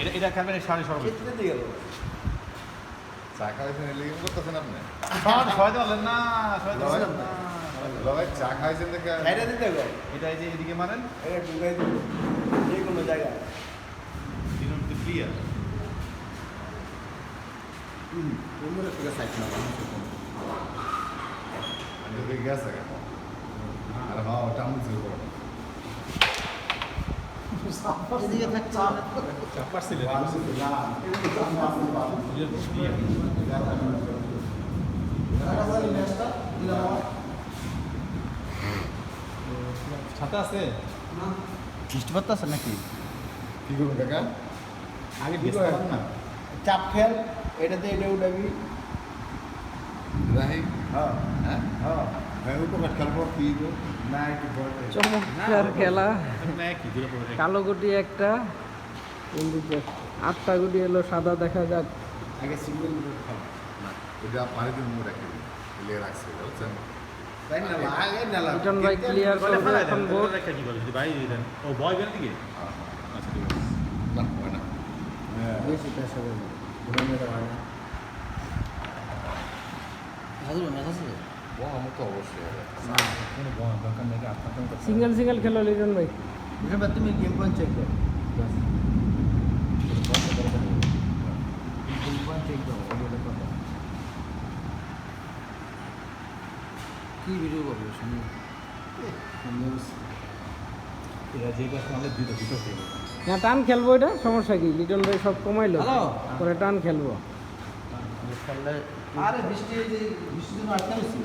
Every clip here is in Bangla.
এটা এটা খাবেন সাড়ে সরব চা খাইছেন এলিগেম করতেছেন আপনি? সবাই বলেন না সবাই বলেন না। লগাই চা খাইছেন দেখে এটা এই যে এদিকে মারেন। কোনো মধ্যে ক্লিয়ার আমি ওদিকে গেছে কেন আরে হ্যাঁ। ওটা আমি শুরু করো এদিকে থাকতে চাপ পারছিলেন ছাতা আছে বৃষ্টি পড়তেছে নাকি কি করবেন কাকা আগে কি বেশ করে? না চাপ খেল এটাতে এটা উঠাবি রাহি হ্যাঁ হ্যাঁ হ্যাঁ হ্যাঁ উপকার খেলব কি গো না একটু বড় চমৎকার খেলা। পড়ে কালো গুটি একটা। আটটা গুটি এলো সাদা দেখা যাক। আগে সিঙ্গেল ওটা পানিতে মুখ রেখে। বুঝছেন? লিটন ভাই ক্লিয়ার করবে এখন বোর্ড রেখে কি বলে ভাই দেন। ও বয় বের দিকে হ্যাঁ, হ্যাঁ। আচ্ছা ঠিক আছে। না হয় না। বেশি পেশা দেবো ঘুরানো হয় না ও আমার সিঙ্গেল সিঙ্গেল খেলো লিটন ভাই বুঝতে তুমি গেম পয়েন্ট চেক করো গেম পয়েন্ট চেক করো কি ভিডিও করব না টান খেলব এটা সমস্যা কি লিটন ভাই সব কমাইলো। পরে টান খেলব আরে বৃষ্টি এই যে বৃষ্টি দিন আটকে গেছি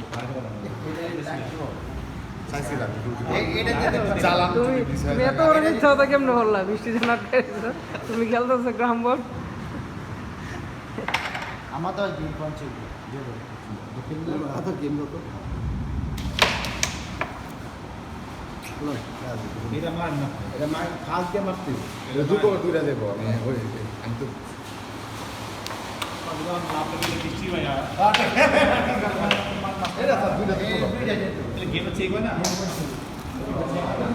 তুমি খেলতেছো গ্রাম বোর্ড। আমার তো গেম গেম এটা মার না। এটা মার ফার্স্ট গেম মারতে এটা দুটো দুইটা দেবো আমি। আমি তো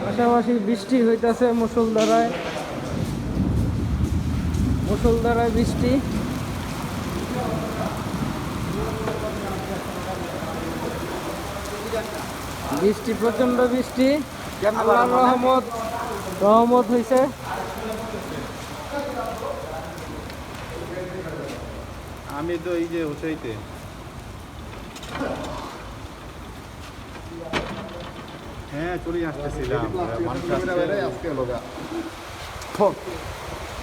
পাশাপাশি বৃষ্টি হইতাছে মুসলধারায়। মুসলধারায় বৃষ্টি। বৃষ্টি প্রচণ্ড বৃষ্টি। রহমত। রহমত হয়েছে আমি তো এই যে হোসাইতে হ্যাঁ চলে আসতেছিলাম। মানুষ লগা